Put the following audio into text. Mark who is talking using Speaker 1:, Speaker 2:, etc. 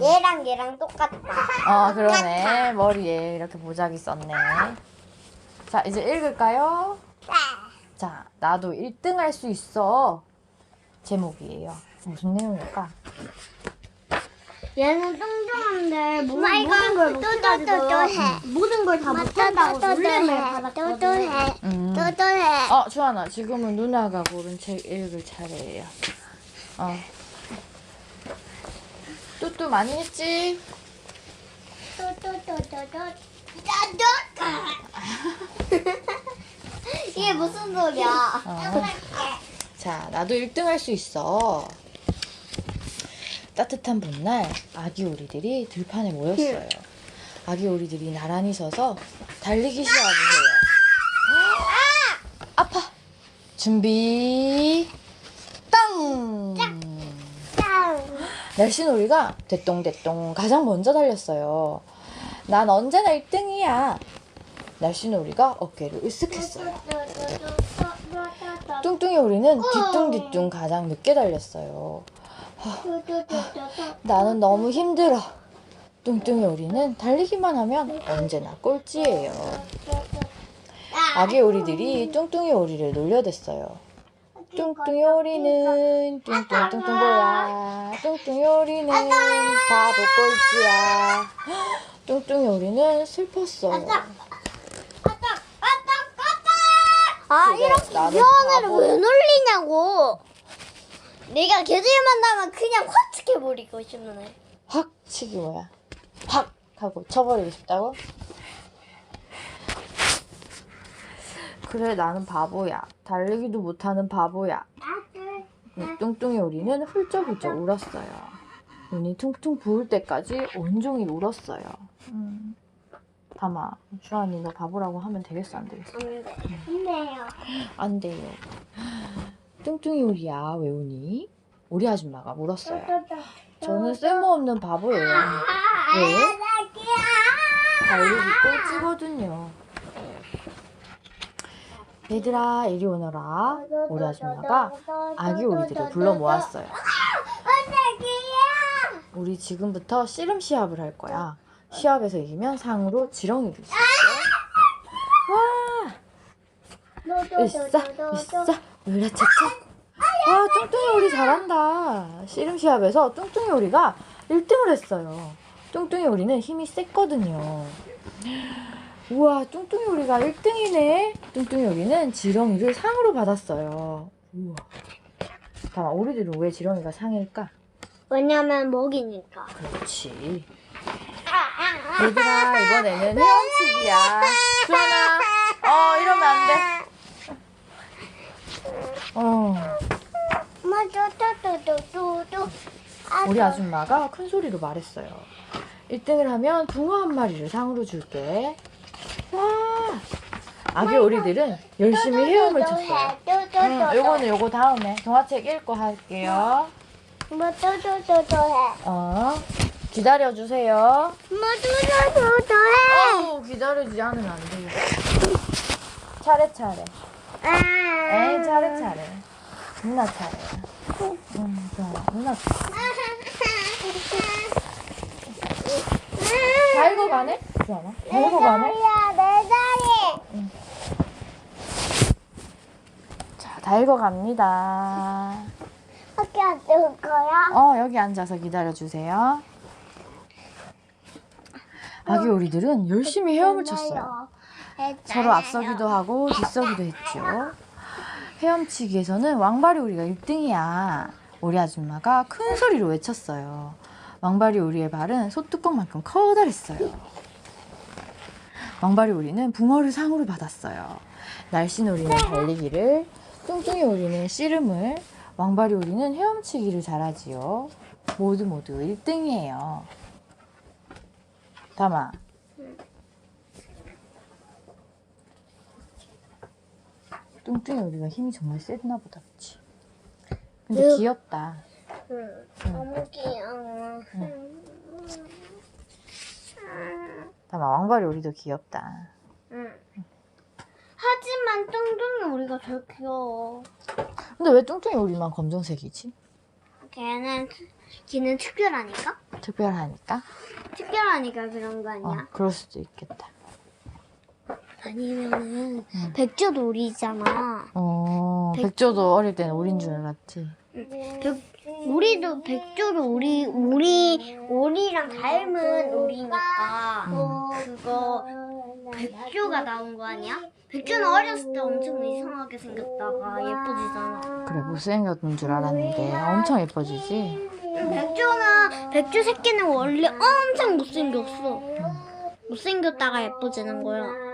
Speaker 1: 얘랑 얘랑 똑같다.
Speaker 2: 어, 그러네. 머리에 이렇게 보자기 썼네. 자, 이제 읽을까요? 자, 나도 1등 할 수 있어. 제목이에요. 무슨 내용일까?
Speaker 1: 얘는 뚱뚱한데
Speaker 3: 이거
Speaker 1: 모든 걸
Speaker 3: 또,
Speaker 1: 못해가지고. 모든 걸 다 못한다고 놀림을 받았거든.
Speaker 2: 음. 어, 주하나, 지금은 누나가 고른 책 읽을 차례예요. 어. 뚜뚜 많이 했지?
Speaker 1: 이게 무슨 소리야?
Speaker 2: 어. 자, 나도 1등 할 수 있어. 따뜻한 봄날 아기 오리들이 들판에 모였어요. 아기 오리들이 나란히 서서 달리기 시작해요. 아파. 준비. 날씬오리가 대똥대똥 가장 먼저 달렸어요. 난 언제나 1등이야. 날씬오리가 어깨를 으쓱했어요. 뚱뚱이 오리는 뒤뚱뒤뚱 가장 늦게 달렸어요. 나는 너무 힘들어. 뚱뚱이 오리는 달리기만 하면 언제나 꼴찌예요. 아기 오리들이 뚱뚱이 오리를 놀려댔어요. 뚱뚱이 오리는 뚱뚱뚱뚱 뭐야? 뚱뚱이 오리는 바보 꼴찌야. 뚱뚱이 오리는 슬펐어요.
Speaker 1: 아
Speaker 2: 그래,
Speaker 1: 이렇게
Speaker 2: 나는 바보.
Speaker 1: 왜 놀리냐고. 내가 개질 만나면 그냥 확 치켜버리고 싶네.
Speaker 2: 확 치기 뭐야? 확 하고 쳐버리고 싶다고? 그래 나는 바보야. 달리기도 못하는 바보야. 음, 뚱뚱이 오리는 훌쩍훌쩍 울었어요. 눈이 퉁퉁 부을 때까지 온종일 울었어요. 음. 담아, 주한이 너 바보라고 하면 되겠어 안 되겠어?
Speaker 3: 근데요
Speaker 2: 안 돼요. 뚱뚱이 오리야 왜 우니? 우리 아줌마가 물었어요. 저는 쓸모없는 바보예요. 왜? 달리기 꼴찌거든요. 얘들아 이리 오너라. 우리 아줌마가 아기 오리들을 불러 모았어요. 우리 지금부터 씨름 시합을 할 거야. 시합에서 이기면 상으로 지렁이를 줄게. 와! 으쌰, 으쌰, 으라차차. 와, 뚱뚱이 오리 잘한다. 씨름 시합에서 뚱뚱이 오리가 1등을 했어요. 뚱뚱이 오리는 힘이 셌거든요. 우와, 뚱뚱이 오리가 1등이네. 뚱뚱이 오리는 지렁이를 상으로 받았어요. 우와. 잠깐, 오리들은 왜 지렁이가 상일까?
Speaker 1: 왜냐면 먹이니까.
Speaker 2: 그렇지. 얘들아, 이번에는 헤엄치기야. 주하나, 어, 이러면 안 돼. 어. 우리 아줌마가 큰 소리로 말했어요. 1등을 하면 붕어 한 마리를 상으로 줄게. 와! 아기 오리들은 열심히 헤엄을 쳤어요. 응, 요거는 요거 다음에 동화책 읽고 할게요.
Speaker 3: 엄마 또또또또 해
Speaker 2: 어, 기다려주세요.
Speaker 3: 엄마 또또또또 해
Speaker 2: 어, 기다리지 않으면 안 돼요. 차례차례.
Speaker 3: 아.
Speaker 2: 에이, 차례차례. 누나 차례. 응, 좋아. 누나 차례. 다 읽어가네? 좋아. 다 읽어가네?
Speaker 3: 야, 내 자리.
Speaker 2: 자, 다 읽어갑니다.
Speaker 3: 학교 안 올 거야?
Speaker 2: 어, 여기 앉아서 기다려주세요. 아기 오리들은 열심히 헤엄을 쳤어요. 서로 앞서기도 하고 뒤서기도 했죠. 헤엄치기에서는 왕바리 오리가 1등이야. 오리 아줌마가 큰 소리로 외쳤어요. 왕바리 오리의 발은 소뚜껑만큼 커다랬어요. 왕바리 오리는 붕어를 상으로 받았어요. 날씬 오리는 달리기를, 뚱뚱이 오리는 씨름을, 왕바리 오리는 헤엄치기를 잘하지요. 모두 모두 1등이에요. 담아. 뚱뚱이 오리가 힘이 정말 세나 보다, 그치? 근데
Speaker 1: 으.
Speaker 2: 귀엽다.
Speaker 1: 응. 너무 귀여워.
Speaker 2: 담아, 왕바리 오리도 귀엽다.
Speaker 1: 응. 하지만 뚱뚱이 우리가 제일 귀여워.
Speaker 2: 근데 왜 뚱뚱이 오리만 검정색이지?
Speaker 1: 걔는 걔는 특별하니까.
Speaker 2: 특별하니까?
Speaker 1: 특별하니까 그런 거
Speaker 2: 어,
Speaker 1: 아니야?
Speaker 2: 그럴 수도 있겠다.
Speaker 1: 아니면은
Speaker 2: 응.
Speaker 1: 백조놀이잖아.
Speaker 2: 어, 백조도 어릴 때는 우린 줄 알았지.
Speaker 1: 백, 우리도 백조를 우리 우리 우리랑 닮은 우리니까 그거 백조가 나온 거 아니야? 백조는 어렸을 때 엄청 이상하게 생겼다가 예뻐지잖아.
Speaker 2: 그래, 못생겼는 줄 알았는데 엄청 예뻐지지?
Speaker 1: 백조는 백조 새끼는 원래 엄청 못생겼어. 못생겼다가 예뻐지는 거야.